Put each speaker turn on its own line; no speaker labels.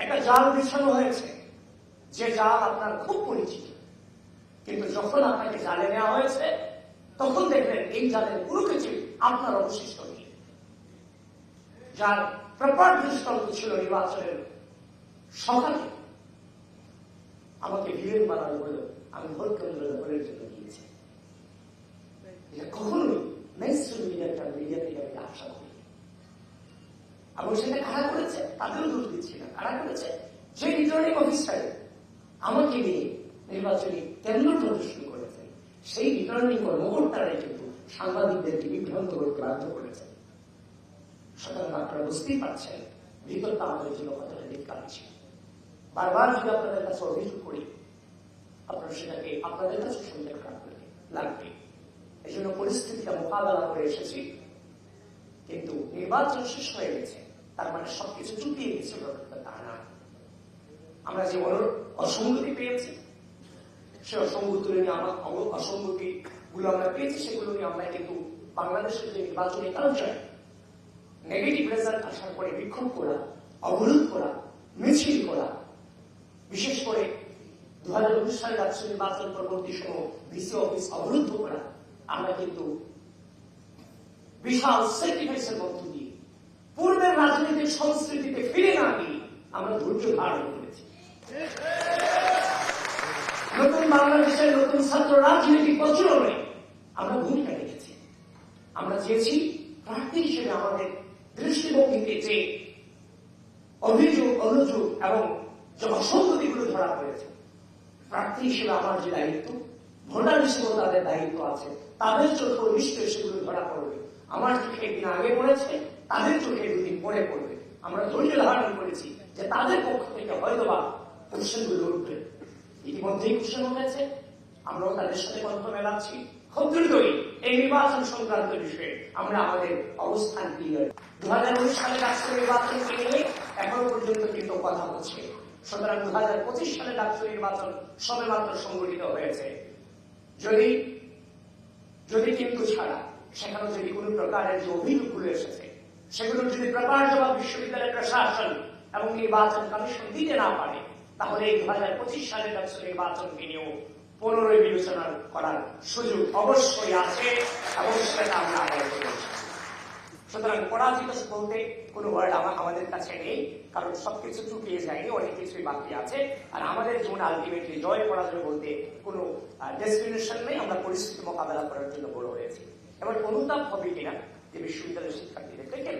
একটা জাল বিছানো হয়েছে, যে জাল আপনার খুব পরিচিত। কিন্তু যখন আপনাকে জালে নেওয়া হয়েছে, তখন দেখবেন এই জালের কোনো কিছু আপনার অবশিষ্ট নেই। যার প্রপার দৃষ্টান্ত ছিল নির্বাচনের সকালে। আমাকে ভিড়ের বানানো হলো আমি ভোট কেন্দ্র দখলের জন্য গিয়েছি। এটা কখনোই মেনস্ট্রিম মিডিয়াটা মিডিয়া থেকে আমি আশা করি এবং সেটা কারা করেছে, তাদেরও দোষ দিচ্ছি না কারা করেছে। যে রিটার্নিং অফিসার, আমাকে নিয়ে নির্বাচনী কেন্দ্র প্রদর্শন করেছে সেই রিটার্নিং কর্মকর্তারাই কিন্তু সাংবাদিকদেরকে বিভ্রান্ত করতে বাধ্য করেছে সুতরাং আপনারা বুঝতেই পারছেন ভিতরটা আমাদের জন্য কতটা দিকাচ্ছে বারবার যদি আপনাদের কাছে অভিযোগ করি, আপনারা সেটাকে আপনাদের কাছে খারাপ লাগে, লাগবে। এই জন্য পরিস্থিতিটা মোকাবেলা করে এসেছি। কিন্তু নির্বাচন শেষ হয়ে গেছে। তার মানে সবকিছু চুকিয়ে গেছে তা না। আমরা যে অসঙ্গতি পেয়েছি, সে অসঙ্গতি নিয়ে আমার অসঙ্গতি গুলো আমরা পেয়েছি, সেগুলো নিয়ে আমরা কিন্তু বাংলাদেশের যে নির্বাচনী কালচার নেগেটিভ রেজাল্ট আসার পরে বিক্ষোভ করা, অবরোধ করা, মিছিল করা, বিশেষ করে দু হাজার উনিশ সালে রাজ্য নির্বাচন পরবর্তী সময় ভিসি অফিস অবরুদ্ধ করা, আমরা কিন্তু বিশাল স্যাক্রিফাইসের মধ্য দিয়ে পূর্বের রাজনৈতিক সংস্কৃতিতে ফিরে না গিয়ে আমরা ধৈর্য ধারণ করেছি। নতুন বাংলাদেশের নতুন ছাত্র রাজনৈতিক প্রচলনে আমরা ভূমিকা রেখেছি। আমরা চেয়েছি প্রার্থী হিসেবে আমাদের দৃষ্টিভঙ্গিতে যে অভিযোগ, অনুযোগ এবং যে ধরা পড়েছে, প্রার্থী হিসেবে আমার যে দায়িত্ব ভোটার হিসেবেও তাদের দায়িত্ব আছে, তাদের চোখেও নিশ্চয়ই সেগুলো ধরা পড়বে। আমার চোখে একদিন আগে পড়েছে তাদের চোখে দুদিন পরে পড়বে। আমরা ধৈর্য ধারণ করেছি যে তাদের পক্ষ থেকে হয়তো বা কোশ্চেনগুলো উঠবে। ইতিমধ্যেই কোশ্চেন উঠেছে। আমরাও তাদের সাথে কণ্ঠ মেলাচ্ছি। খুব দ্রুতই এই নির্বাচন সংক্রান্ত বিষয়ে আমরা আমাদের অবস্থান দু হাজার উনিশ সালে রাষ্ট্র নির্বাচনকে নিয়ে এখনও পর্যন্ত কিন্তু কথা হচ্ছে। সুতরাং দু হাজার পঁচিশ সালে রাষ্ট্র নির্বাচন সবে মাত্র সংগঠিত হয়েছে। যদি যদি কিন্তু ছাড়া, সেখানে যদি কোনো প্রকারের যে অভিযোগগুলো এসেছে সেগুলো যদি প্রকার জবাব বিশ্ববিদ্যালয়ের প্রশাসন এবং নির্বাচন কমিশন দিতে না পারে, তাহলে এই দু হাজার পঁচিশ সালের রাষ্ট্র নির্বাচনকে নিয়েও পুনরায় বিবেচনা করার সুযোগ অবশ্যই আছে এবং সেটা আমরা আদায় সুতরাং পরাজিত বলতে কোনো ওয়ার্ড আমাদের কাছে নেই, কারণ সবকিছু চুকিয়ে যায়নি, অনেক কিছুই বাকি আছে। আর আমাদের জীবনে আলটিমেটলি জয় পরাজয় বলতে কোনো ডেস্টিনেশন নেই, আমরা পরিস্থিতি মোকাবেলা করার জন্য বড় হয়েছি। এবার অনুতাপ হবে কিনা? যে বিশ্ববিদ্যালয়ের শিক্ষার্থীদের থেকে